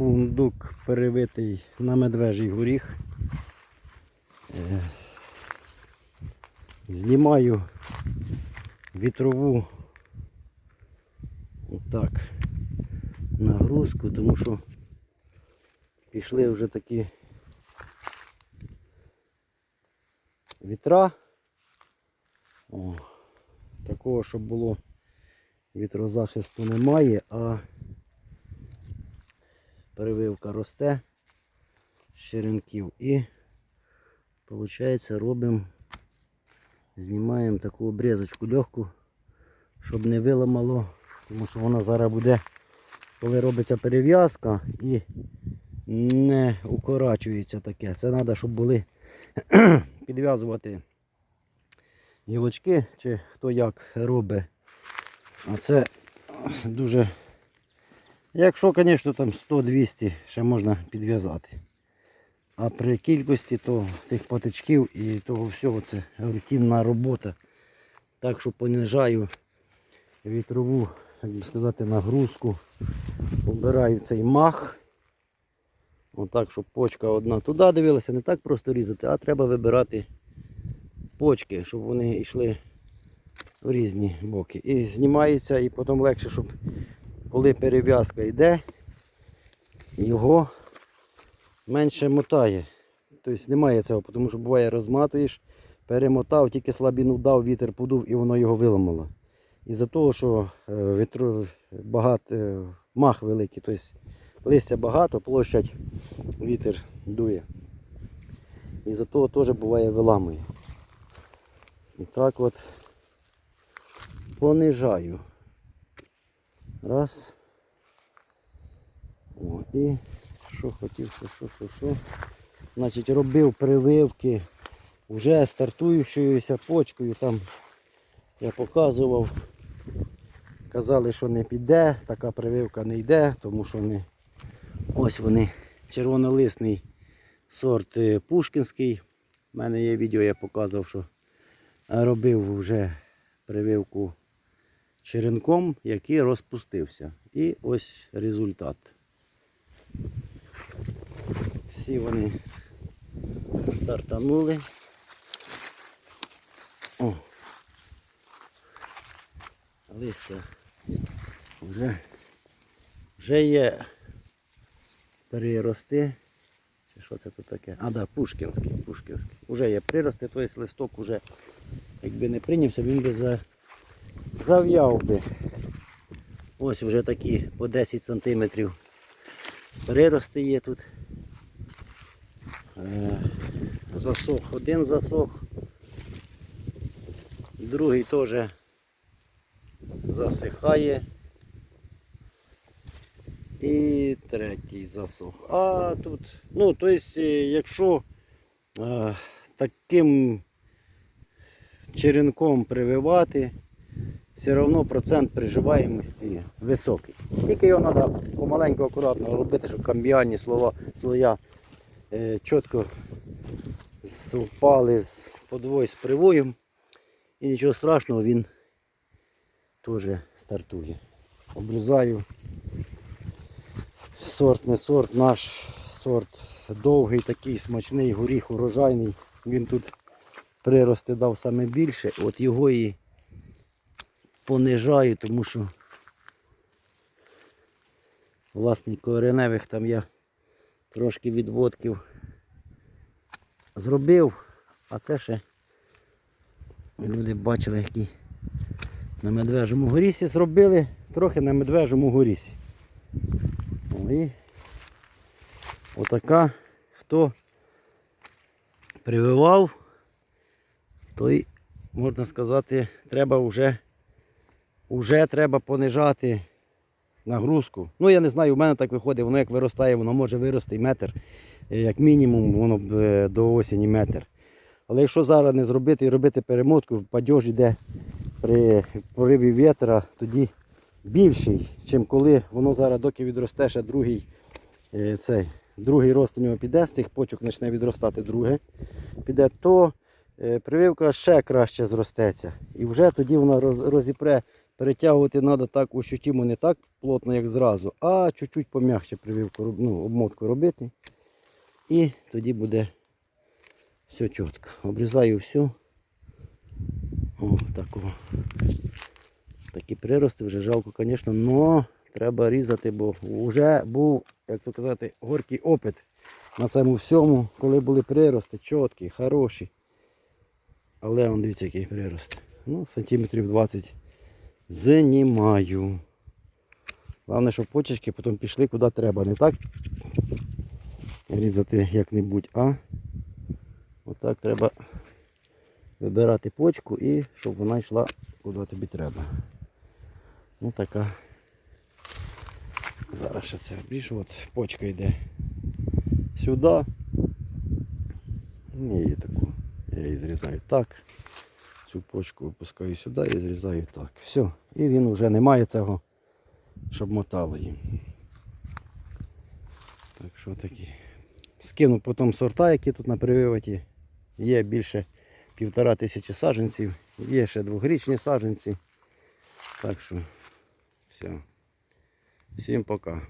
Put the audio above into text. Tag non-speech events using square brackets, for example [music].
Фундук перевитий на медвежий горіх. Е, Знімаю вітрову отак нагрузку, тому що пішли вже такі вітра. О, такого, щоб було вітрозахисту немає, а перевивка росте з черенків і виходить робимо, знімаємо таку обрізочку легку, щоб не виламало, тому що вона зараз буде, коли робиться перев'язка і не укорачується таке. Це треба, щоб були [clears throat] підв'язувати гілочки, чи хто як робить. А це дуже. Якщо, звісно, там 100-200 ще можна підв'язати. А при кількості то цих патичків і того всього це рутинна робота. Так що понижаю вітрову, як би сказати, нагрузку. Обираю цей мах. Отак, щоб почка одна туди дивилася, не так просто різати, а треба вибирати почки, щоб вони йшли в різні боки. І знімається, і потім легше, щоб коли перев'язка йде, його менше мотає. Тобто немає цього, тому що буває розматуєш, перемотав, тільки слабіну дав, вітер подув і воно його виламало. Із-за того, що е, вітру багато, е, мах великий, тобто листя багато, площадь вітер дує. І за того теж буває виламує. І так от понижаю. Раз. О, і що хотів, що, що, що, що. Значить, робив прививки вже стартуючою почкою. Там я показував. Казали, що не піде, така прививка не йде, тому що вони ось вони червонолисний сорт е, Пушкінський. У мене є відео, я показував, що робив вже прививку черенком, який розпустився. І ось результат. Всі вони стартанули. О. Листя вже, вже є перерости. Чи що це тут таке? А, да, Пушкінський, Пушкінський. Уже є прирости, тобто листок уже, якби не прийнявся, він би за, зав'яв би. Ось вже такі по 10 см прирости є тут. Е, Засох, один засох, другий теж засихає. І третій засох. А тут, ну, тобто, якщо е, таким черенком прививати, все одно процент приживаємості високий. Тільки його треба помаленьку акуратно робити, щоб камбіальні слова, слоя е, чітко впали з подвой з привоєм. І нічого страшного, він теж стартує. Обрізаю сорт не сорт, наш сорт довгий, такий смачний, горіх урожайний. Він тут прирости дав саме більше. От його і понижаю, тому що власне кореневих там я трошки відводків зробив, а це ще люди бачили, які на медвежому горісі зробили, трохи на медвежому горісі. І отака, хто прививав, той, можна сказати, треба вже, вже треба понижати нагрузку. Ну я не знаю, у мене так виходить, воно як виростає, воно може вирости метр, е, як мінімум, воно б, е, до осені метр. Але якщо зараз не зробити і робити перемотку, падеж йде при пориві вітра, тоді більший, ніж коли воно зараз, доки відросте ще другий, е, цей, другий рост у нього піде, з цих почок почне відростати друге, піде, то прививка ще краще зростеться. І вже тоді вона розіпре Перетягувати треба так ощутимо не так плотно, як зразу, а чуть-чуть пом'якше прививку, ну, обмотку робити. І тоді буде все чітко. Обрізаю все. О, такого. Такі прирости вже жалко, звісно, але треба різати, бо вже був, як то казати, горький опит на цьому всьому, коли були прирости чіткі, хороші. Але дивіться, який прирост. Ну, сантиметрів 20 знімаю. Головне, щоб почечки потім пішли куди треба. Не так різати як-небудь, а отак треба вибирати почку і щоб вона йшла куди тобі треба. Ну така. Зараз ще це обріжу. От почка йде сюди. Не її таку. Я її зрізаю так. Цю почку опускаю сюди і зрізаю так. Все. І він вже не має цього, щоб мотало їм. Так що такі. Скину потім сорта, які тут на прививаті. Є більше півтора тисячі саджанців, є ще двохрічні саджанці. Так що все. Всім пока.